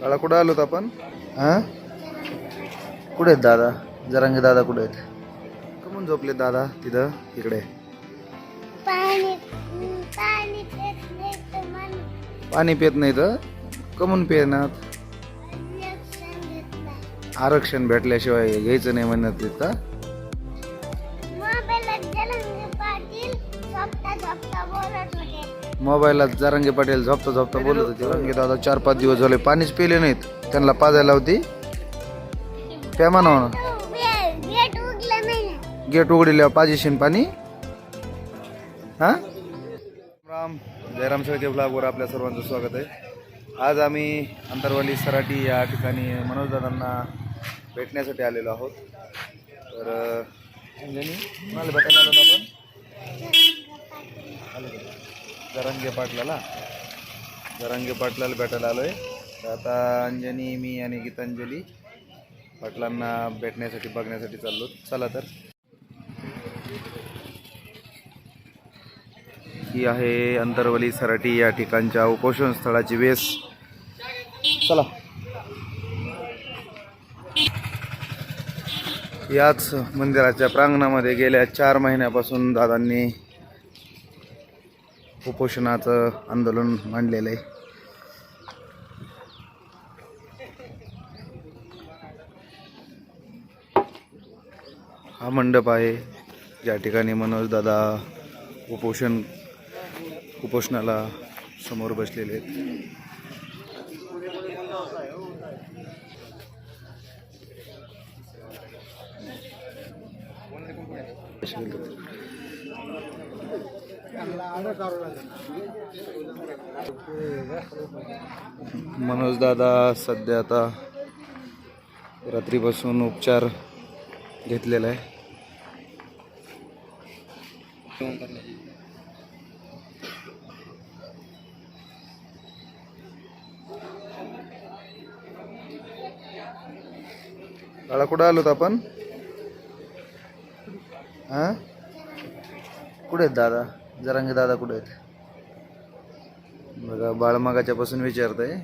बाळा कुठं आलो होतो आपण? हा? कुठे आहेत दादा? जरांगे दादा कुठे आहेत? कमून झोपलेत दादा तिथं? इकडे. पाणी पेत नाही तर कमून पिणार? आरक्षण भेटल्याशिवाय घ्यायचं नाही म्हणत का? मोबाईलला मोबाईलात जरांगे पाटील झोपता झोपता बोलत होते जरांगे दादा चार पाच दिवस झाले पाणीच पिले नाहीत. त्यांना पाजायला होती. प्या म्हणावं ना गेट उगलं पाजेशीन उघडल्यावर पाणी? हा? राम जयराम शेळके ब्लॉगवर आपल्या सर्वांचं स्वागत आहे. आज आम्ही अंतरवाली सराटी या ठिकाणी मनोजदादांना भेटण्यासाठी आलेलो आहोत. तर अं, भेटायला आलो आपण? जरांगे पाटलाला. जरांगे पाटलाला भेटायला आलो आहे तर आता अंजनी मी आणि गीतांजली पाटलांना भेटण्यासाठी बघण्यासाठी चाललो. चला तर. ही आहे अंतरवली सराटी या ठिकाणच्या उपोषण स्थळाची वेस. चला. याच मंदिराच्या प्रांगणामध्ये गेल्या चार महिन्यापासून दादांनी उपोषणाचं आंदोलन मांडलेलं आहे. हा मंडप आहे. ज्या ठिकाणी मनोजदादा उपोषण उपोषणाला समोर बसलेले आहेत. मनोज दादा सध्या आता रात्रीपासून उपचार घेतलेला आहे. काळा कुठं आलो होतो आपण? हा? कुठे आहेत दादा? जरांगे दादा कुठे आहेत? बघा बाळ मगाच्या पासून विचारत आहे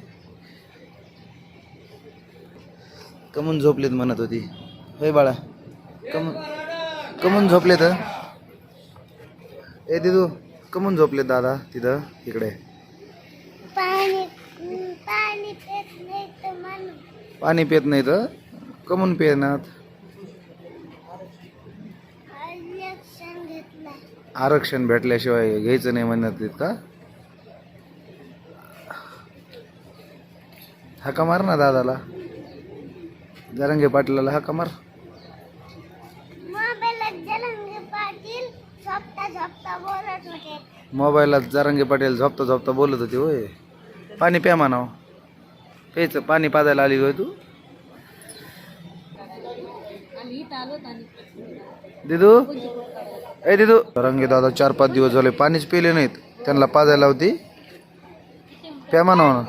कमून झोपलेत म्हणत होती. होय बाळा कमून कमून झोपलेत ए दिदू कमून झोपलेत दादा तिथं इकडे. पाणी पाणी पेत नाही तर मन पाणी पित नाही तर कमून पिणार लक्षण घेत नाही आरक्षण भेटल्याशिवाय घ्यायचं नाही म्हणत आहेत का हाका मार ना दादाला. जरंगे पाटलाला हाका मार. मोबाईलात जरंगे पाटील झोपता झोपता बोलत होते. होय. पाणी प्या म्हणाव. प्यायचं पाणी पाजायला आली होय तू. दिदू? ए दिदू. रंगे दादा चार पाच दिवस झाले पाणीच पिले नाहीत. त्यांना पाजायला होती प्या म्हणावं ना.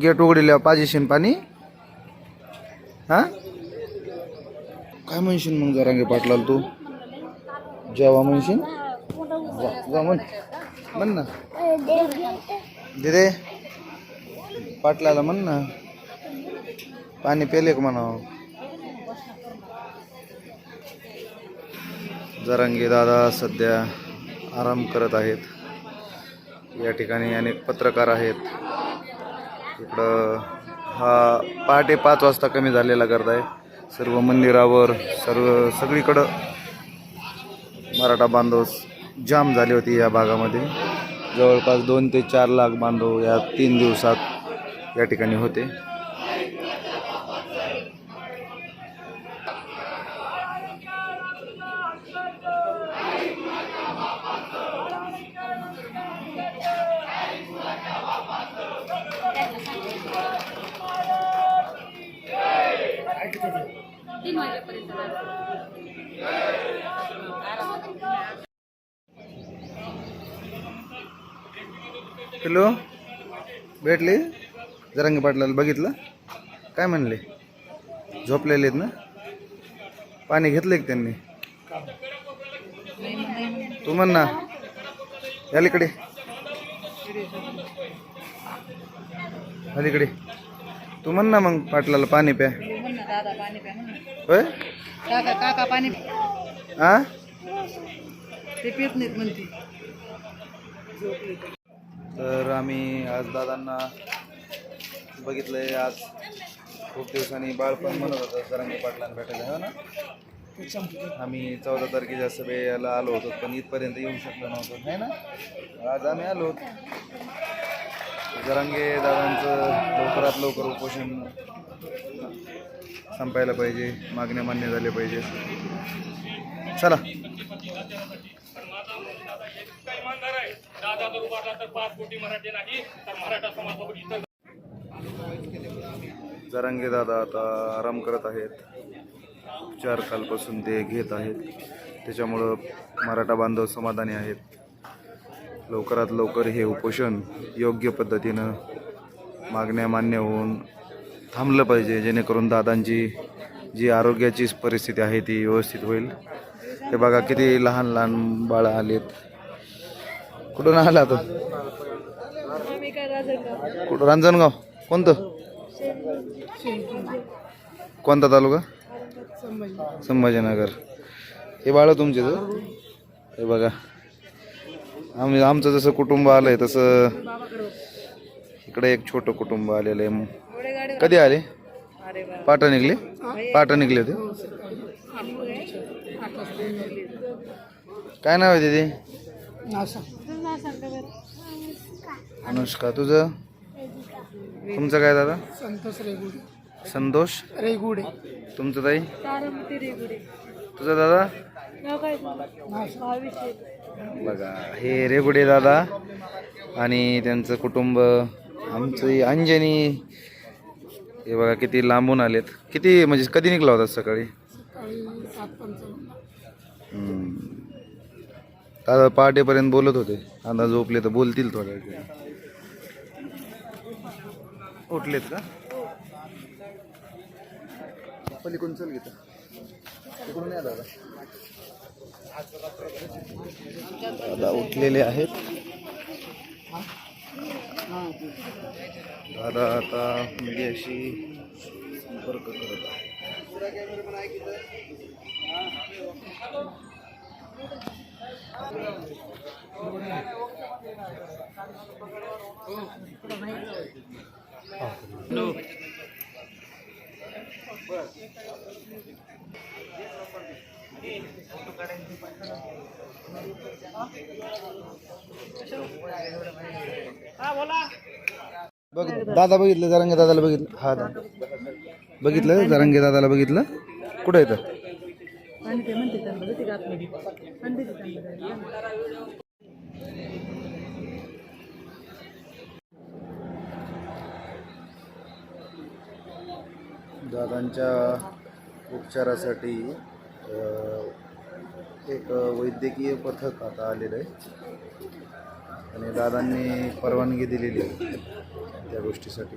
गेट उगलं पाजेशीन पाणी. हा? काय म्हणशील मग जरांगे पाटलाल तू? जेव्हा म्हणशील जा जा म्हण. म्हण ना. दिदे पाटलाला म्हण ना. पाणी पेले का म्हणावं? दादा सध्या आराम करत आहेत. या ठिकाणी अनेक पत्रकार आहेत. इकडं हा पहाटे पाच वाजता कमी झालेला गर्दा आहे. सर्व मंदिरावर सर्व सगळीकडं मराठा बांधव जाम झाले होते या भागामध्ये. जवळपास दोन ते चार लाख बांधव या तीन दिवसात या ठिकाणी होते. हॅलो? भेटली? जरांगे पाटलाला बघितलं? काय म्हणले? झोपलेले आहेत ना? पाणी घेतलं का त्यांनी? तू म्हण ना. यालीकडे अलीकडे तू म्हण ना मग पाटलाला पाणी प्या. काका काका पाणी हा ते पित नाहीत म्हणते. तर आम्ही आज दादांना बघितलंय आज खूप दिवसांनी बाळपण म्हणत होतं जरांगी पाटलांना भेटायला हो ना? आम्ही चौदा तारखेच्या सभेला आलो होतो पण इथपर्यंत येऊ शकलो नव्हतो है ना? आज आम्ही आलो जरांगे दादांचं लवकरात लवकर उपोषण संपायला पाहिजे मागण्या मान्य झाल्या पाहिजे चला. जरांगे दादा आता आराम करत आहेत. चार कालपासून ते घेत आहेत. त्याच्यामुळं मराठा बांधव समाधानी आहेत. लवकरात लवकर हे उपोषण योग्य पद्धतीनं मागण्या मान्य होऊन थांबलं पाहिजे जेणेकरून दादांची जी आरोग्याची परिस्थिती आहे ती व्यवस्थित होईल. हे बघा किती लहान लहान बाळं आलेत. कुठून आला तो? कुठं? रांजणगाव. कोणतं? कोणता तालुका? संभाजीनगर. हे बाळ तुमचे हे बघा. आम्ही आमचं जसं कुटुंब आलं आहे तसं इकडे एक छोटं कुटुंब आलेलं आहे. कधी आले? पाटा निघले? पाटा निघले ते काय नाव आहे तिथे अनुष्का तुझं? तुमचं काय दादा? संतोष रेगुडे. संतोष? रेगुडे. तुमचं ताई? तारामती रेगुडे. तुझं दादा? बघा हे रेगुडे दादा आणि त्यांचं कुटुंब आमचं अंजनी हे बघा किती लांबून आलेत. किती म्हणजे कधी निघला होता सकाळी? दादा पहाटेपर्यंत बोलत होते. आता झोपले तर बोलतील थोड्या वेळ उठलेत का? पलीकडून चल घेत तिकडून या दादा. दादा उठलेले आहेत. दादा आता मीडियाशी संपर्क करत आहे फोटो बघ दादा बघितलं जरांगे दादाला बघितलं. हा दादा. बघितलं जरांगे दादाला बघितलं. कुठं येतं? दादांच्या उपचारासाठी एक वैद्यकीय पथक आता आलेलं आहे. आणि दादांनी परवानगी दिलेली आहे त्या गोष्टीसाठी.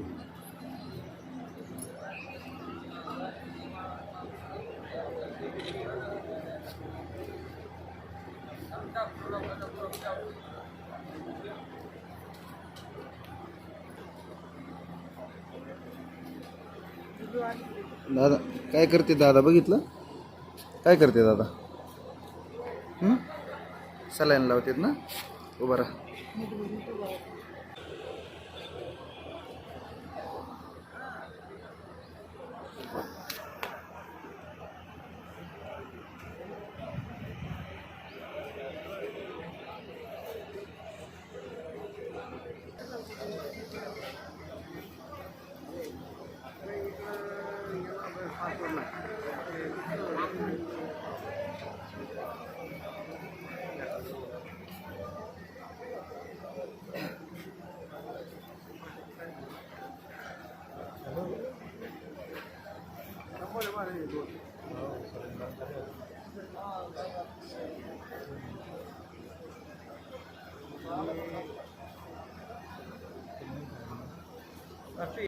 दादा काय करते दादा? बघितलं? काय करते दादा? सलाईन लावतात ना? उभा राहा. не Gracias.